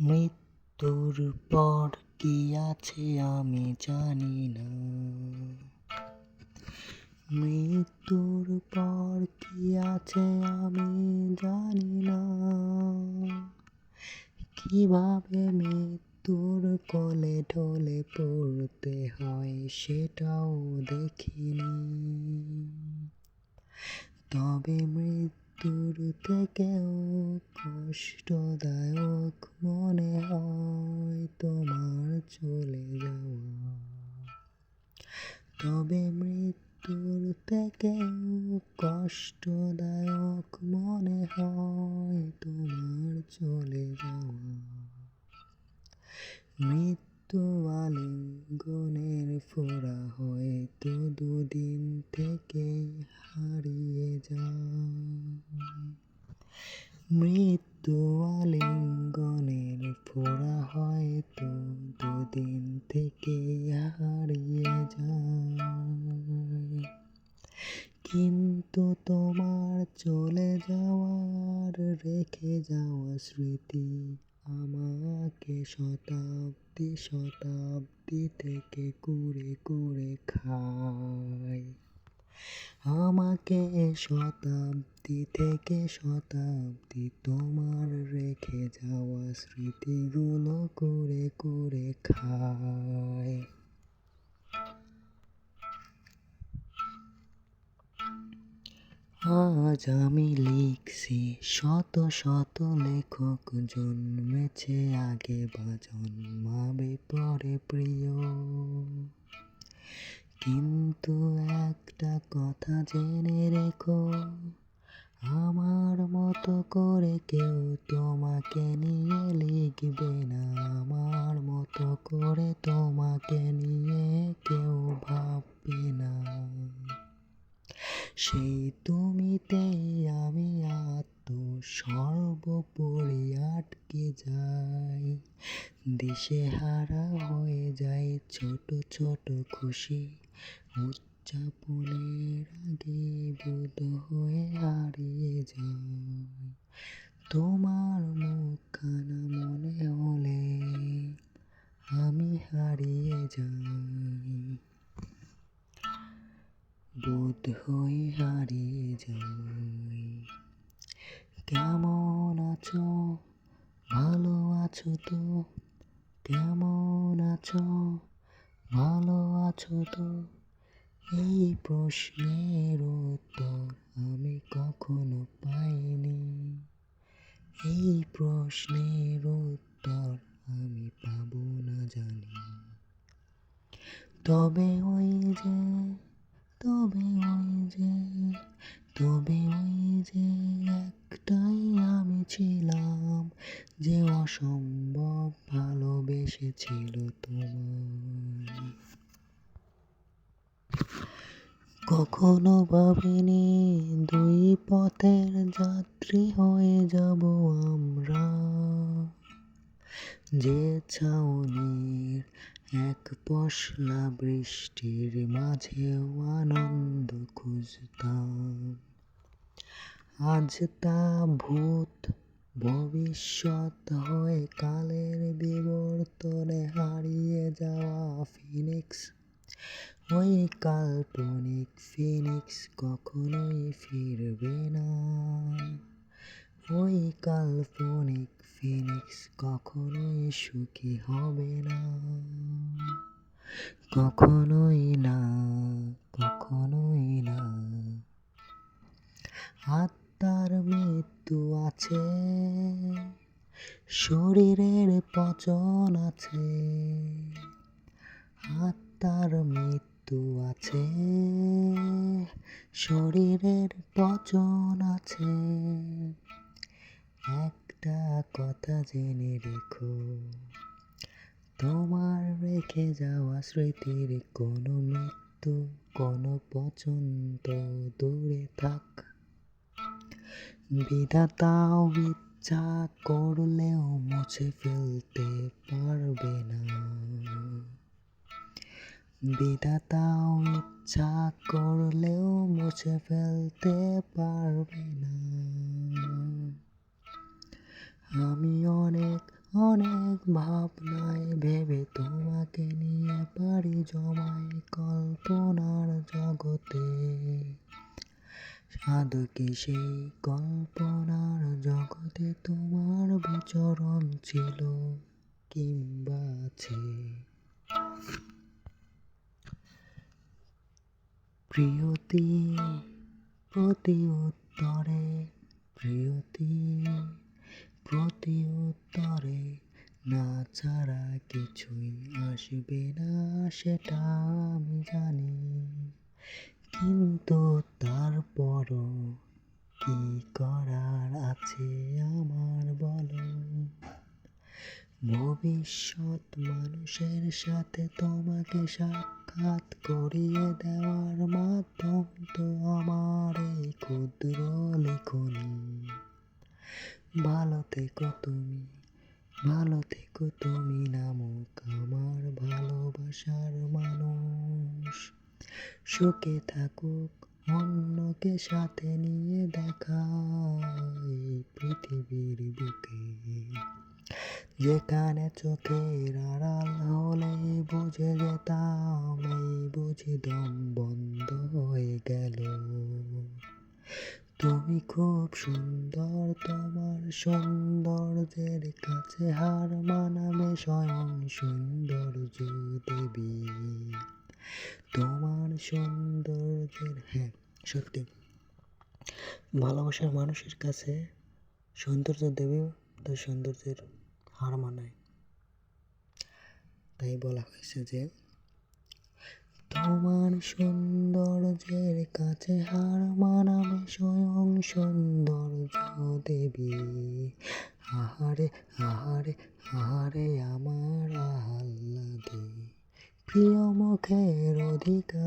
মৃত্যুর পর কি আছে আমি জানি না। মৃত্যুর পর কি আছে আমি জানি না। কীভাবে মৃত্যুর কোলে ঢলে পড়তে হয় সেটাও দেখিনি। তবে মৃত্যুর থেকেও কষ্টদায়ক মনে হয় তোমার চলে যাওয়া। তবে মৃত্যুর থেকেও কষ্টদায়ক মনে হয় তোমার চলে যাওয়া। মৃত্যু আলিঙ্গনের ফোড়া হয়তো দুদিন থেকেই হারিয়ে যায়। মৃত্যু আলিঙ্গনের ফোড়া হয়তো দুদিন থেকেই হারিয়ে যায়। কিন্তু তোমার চলে যাওয়ার রেখে যাওয়া স্মৃতি আমাকে শতাব্দী শতাব্দী থেকে কুড়ে কুড়ে খায়। আমাকে শতাব্দী থেকে শতাব্দী তোমার রেখে যাওয়া স্মৃতিগুলো কুড়ে কুড়ে খায়। আজ আমি লিখছি, শত শত লেখক জন্মেছে আগে বা জন্মাবে পরে প্রিয়। কিন্তু একটা কথা জেনে রেখো, আমার মতো করে কেউ তোমাকে নিয়ে লিখবে না। আমার মতো করে তোমাকে নিয়ে কেউ সেই তুমিতেই আমি আত্ম সর্বোপরি আটকে যাই। দিশে হারা হয়ে যায় ছোট ছোট খুশি। উদযাপনের আগে বোধ হয়ে হারিয়ে যায় তোমার মুখখানা এই প্রশ্নের উত্তর আমি কখনো পাইনি। এই প্রশ্নের উত্তর আমি পাব না জানি। তবে ওই যে, তবে ওই যে, তবে ওই যে একটাই আমি ছিলাম যে অসম্ভব ভালোবেসেছিল তোমায়। কখনো ভাবিনি দুই পথের যাত্রী হয়ে যাব আমরা। যে ছাউনির এক পশলা বৃষ্টির মাঝেও আনন্দ খুঁজতাম। আজ তা ভূত ভবিষ্যৎ হয়ে কালের বিবর্তনে হারিয়ে যাওয়া ফিনিক্স ওই কাল্পনিক ফিনিক্স কখনোই ফিরবে না। ওই কাল্পনিক ফিনিক্স কখনোই সুখী হবে না। কখনোই না কখনোই না। আত্মার মৃত্যু আছে, শরীরের পচন আছে। আত্মার মৃত্যু আছে, শরীরের পচন আছে। একটা কথা জেনে রেখো, তোমার রেখে যাওয়া স্মৃতির কোনো মৃত্যু, কোনো পছন্দ দূরে থাক। বিধাতাও ইচ্ছা করলেও মুছে ফেলতে পারবে না। বিধাতাও ইচ্ছা করলেও মুছে ফেলতে পারবে না। আমি অনেক অনেক ভাবনায় ভেবে তোমাকে নিয়ে পারি জমাই কল্পনার জগতে। সাধকে সেই কল্পনার জগতে তোমার বিচরণ ছিল কিংবা আছে। প্রিয়তি প্রতি উত্তরে প্রিয়তি প্রতি উত্তরে না ছাড়া কিছুই আসবে না, সেটা আমি জানি। কিন্তু তারপরও কি করার আছে আমার বলো? ভবিষ্যৎ মানুষের সাথে তোমাকে সাক্ষাৎ করিয়ে দেওয়ার মাধ্যম তো আমার এই ক্ষুদ্র লিখনি। ভালো থেকো তুমি, ভালো থেকো তুমি নামক আমার ভালোবাসার মানুষ। সুখে থাকুক অন্যকে সাথে নিয়ে দেখা এই পৃথিবীর বুকে। যেখানে চোখের আড়াল হলে বুঝে যেতাম এই বুঝি দম বন্ধ হয়ে গেল। তুমি খুব সুন্দর, তোমার সৌন্দর্যের কাছে হার মানাবে স্বয়ং সৌন্দর্য দেবী তোমার সৌন্দর্যের হ্যাঁ সত্যি। ভালোবাসার মানুষের কাছে সৌন্দর্য দেবে তার সৌন্দর্যের হার মানায়। তাই বলা হয়েছে যে, তোমার সৌন্দর্যের কাছে হার মানাবে স্বয়ং সৌন্দর্য দেবী। আহারে আহারে আহারে আমার আহ্লাদে, প্রিয় মুখের অধিকারিণী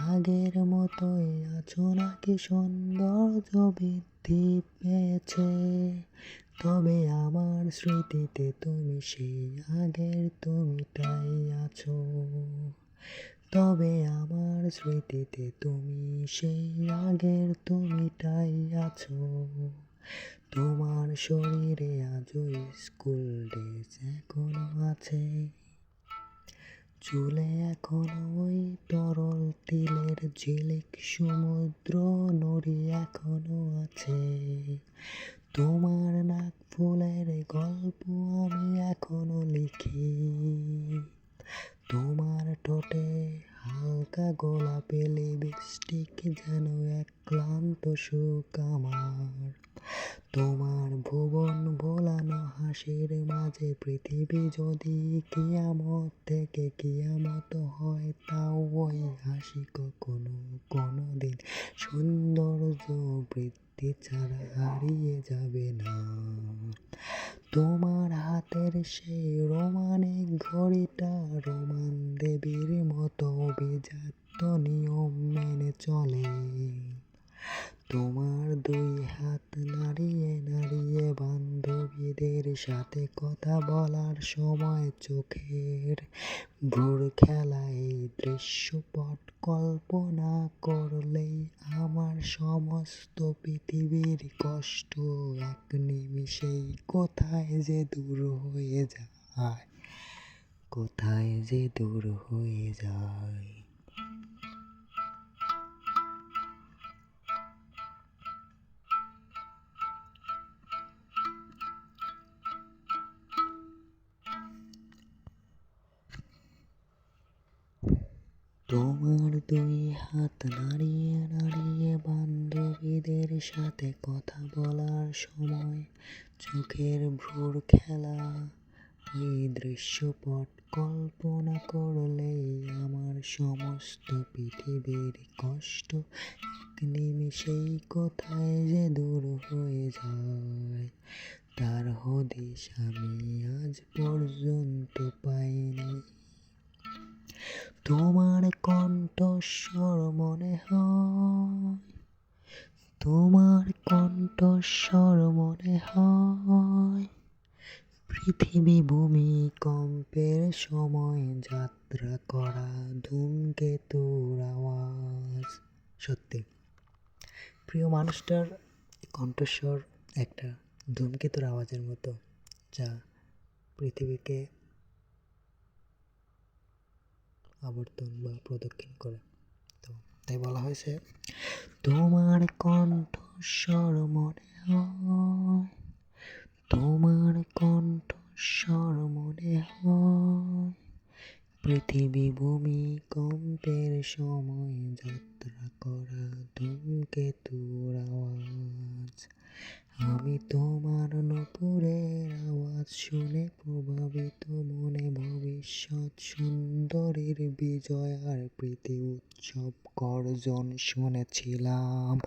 আগের মতোই আছো নাকি সৌন্দর্য বৃদ্ধি পেয়েছে? তবে আমার স্মৃতিতে তুমি সেই আগের তুমিটাই আছো। তবে আমার স্মৃতিতে তুমি সেই আগের তুমিটাই আছো। তোমার শরীরে আজও স্কুল ড্রেস এখনও আছে। চুলে এখনও ওই তরল তিলের ঝিলিক সমুদ্র নড়ি এখনও আছে। তোমার নাক ফুলের গল্প আমি এখনও লিখি। তোমার ঠোঁটে হালকা গোলাপি লিপস্টিক যেন এক ক্লান্ত সুখ আমার। তোমার ভুবন ভোলানো হাসির মাঝে পৃথিবী যদি কিয়ামত থেকে কিয়ামত হয়, তাও ওই হাসি কখনো কোনো দিন সৌন্দর্য বৃদ্ধি ছাড়া হারিয়ে যাবে না। তোমার হাতের সেই রোমানিক ঘড়িটা রোমান দেবীর মতো অভিজাত নিয়ম মেনে চলে। তোমার দুই হাত নাড়িয়ে নাড়িয়ে বান্ধবীদের সাথে কথা বলার সময় চোখের ভোর খেলা এই দৃশ্যপট কল্পনা করলেই আমার সমস্ত পৃথিবীর কষ্ট এক নিমিষেই কোথায় যে দূর হয়ে যায়, কোথায় যে দূর হয়ে যায়। তোমার দুই হাত নাড়িয়ে নাড়িয়ে বান্ধবীদের সাথে কথা বলার সময়। চোখের ভ্রুর খেলা এই দৃশ্যপট কল্পনা করলেই আমার সমস্ত পৃথিবীর কষ্ট এক নিমিষেই কোথায় যে দূর হয়ে যায়। তার হদিশ আমি আজ পর্যন্ত পাইনি। তোমার কণ্ঠস্বর মনে হয়, তোমার কণ্ঠস্বর মনে হয়। পৃথিবী ভূমিকম্পের সময় যাত্রা করা ধূমকেতুর আওয়াজ। সত্যি। প্রিয় মানুষটার কণ্ঠস্বর একটা ধূমকেতুর আওয়াজের মতো, যা পৃথিবীকে আবর্তন বা প্রদক্ষিণ করে। তো তাই বলা হয়েছে, তোমার কণ্ঠস্বর মনে হয়, তোমার কণ্ঠস্বর মনে হয়, পৃথিবী ভূমিকম্পের সময় যাত্রা করা ধূমকেতুর আওয়াজ। আমি তোমার নপুরের আওয়াজ শুনে প্রভাবিত মনে ভবিষ্যৎ সুন্দরীর বিজয় আর প্রীতি উৎসব গর্জন শুনেছিলাম?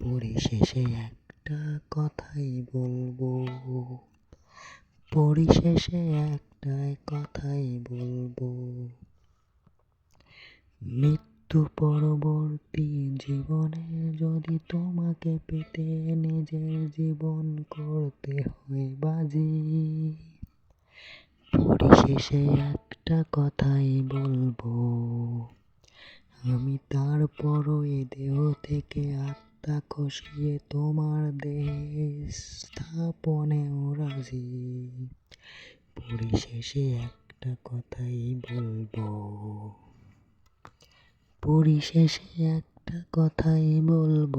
পরিশেষে একটা কথাই বলব। পরিশেষে একটাই কথাই বলব। মৃত্যু পরবর্তী জীবনে যদি তোমাকে পেতে নিজের জীবন করতে হয় বাজি পরিশেষে একটা কথাই বলব। আমি তারপরও এ দেহ থেকে আত্মা খসিয়ে তোমার দেহে স্থাপনেও রাজি পরিশেষে একটা কথাই বলব। পরিশেষে একটা কথাই বলব।